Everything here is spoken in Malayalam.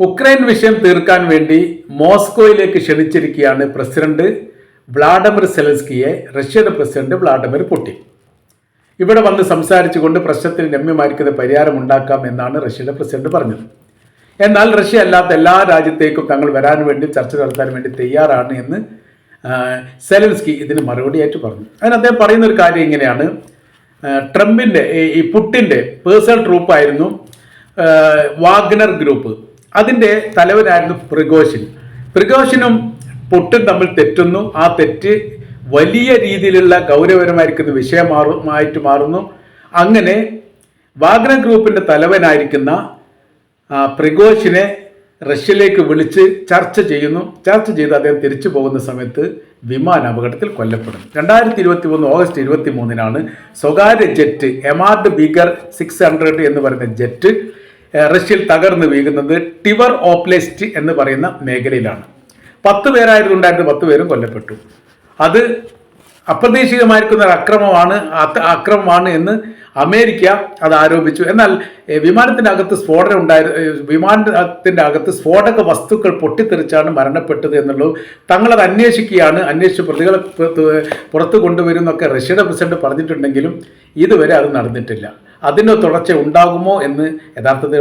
ഉക്രൈൻ വിഷയം തീർക്കാൻ വേണ്ടി മോസ്കോയിലേക്ക് ക്ഷണിച്ചിരിക്കുകയാണ് പ്രസിഡന്റ് വ്ളാഡിമിർ സെലൻസ്കിയെ റഷ്യയുടെ പ്രസിഡന്റ് വ്ളാഡിമിർ പുടിൻ. ഇവിടെ വന്ന് സംസാരിച്ചുകൊണ്ട് പ്രശ്നത്തിന് രമ്യമായിരിക്കുന്ന പരിഹാരം ഉണ്ടാക്കാം എന്നാണ് റഷ്യയുടെ പ്രസിഡന്റ് പറഞ്ഞത്. എന്നാൽ റഷ്യ അല്ലാത്ത എല്ലാ രാജ്യത്തേക്കും തങ്ങൾ വരാൻ വേണ്ടി ചർച്ച നടത്താൻ വേണ്ടി തയ്യാറാണ് എന്ന് സെലൻസ്കി ഇതിന് മറുപടിയായിട്ട് പറഞ്ഞു. അതിന് അദ്ദേഹം പറയുന്ന ഒരു കാര്യം ഇങ്ങനെയാണ്. ട്രംപിന്റെ ഈ- പുട്ടിന്റെ പേഴ്സണൽ ട്രൂപ്പായിരുന്നു വാഗ്നർ ഗ്രൂപ്പ്. അതിന്റെ തലവനായിരുന്നു പ്രിഗോഷിൻ പ്രിഗോഷിനും പൊട്ടും തമ്മിൽ തെറ്റുന്നു. ആ തെറ്റ് വലിയ രീതിയിലുള്ള ഗൗരവപരമായിരിക്കുന്ന വിഷയമാറുമായിട്ട് മാറുന്നു. അങ്ങനെ വാഗ്നർ ഗ്രൂപ്പിന്റെ തലവനായിരിക്കുന്ന പ്രിഗോഷിനെ റഷ്യയിലേക്ക് വിളിച്ച് ചർച്ച ചെയ്യുന്നു. ചർച്ച ചെയ്ത് അദ്ദേഹം തിരിച്ചു പോകുന്ന സമയത്ത് വിമാന അപകടത്തിൽ കൊല്ലപ്പെടുന്നു. രണ്ടായിരത്തി ഇരുപത്തി മൂന്ന് ഓഗസ്റ്റ് ഇരുപത്തി മൂന്നിനാണ് സ്വകാര്യ ജെറ്റ് എമാർഡ് ബിഗർ സിക്സ് ഹൺഡ്രഡ് എന്ന് പറയുന്ന ജെറ്റ് റഷ്യയിൽ തകർന്ന് വീഴുന്നത് ടിവർ ഓപ്ലെസ്റ്റ് എന്ന് പറയുന്ന മേഖലയിലാണ്. പത്ത് പേരായിരുന്നു ഉണ്ടായിരുന്നത് പത്ത് പേരും കൊല്ലപ്പെട്ടു. അത് അപ്രതീക്ഷിതമായിരിക്കുന്ന ഒരു അക്രമമാണ് അക്രമമാണ് എന്ന് അമേരിക്ക അത് ആരോപിച്ചു. എന്നാൽ വിമാനത്തിന്റെ അകത്ത് സ്ഫോടനം ഉണ്ടായി വിമാനത്തിന്റെ അകത്ത് സ്ഫോടക വസ്തുക്കൾ പൊട്ടിത്തെറിച്ചാണ് മരണപ്പെട്ടത് എന്നുള്ളത് തങ്ങളത് അന്വേഷിക്കുകയാണ്. അന്വേഷിച്ച് പ്രതികളെ പുറത്ത് കൊണ്ടുവരുന്നൊക്കെ റഷ്യയുടെ പ്രസിഡന്റ് പറഞ്ഞിട്ടുണ്ടെങ്കിലും ഇതുവരെ അത് നടന്നിട്ടില്ല. അതിന് തുടർച്ച ഉണ്ടാകുമോ എന്ന് യഥാർത്ഥത്തിൽ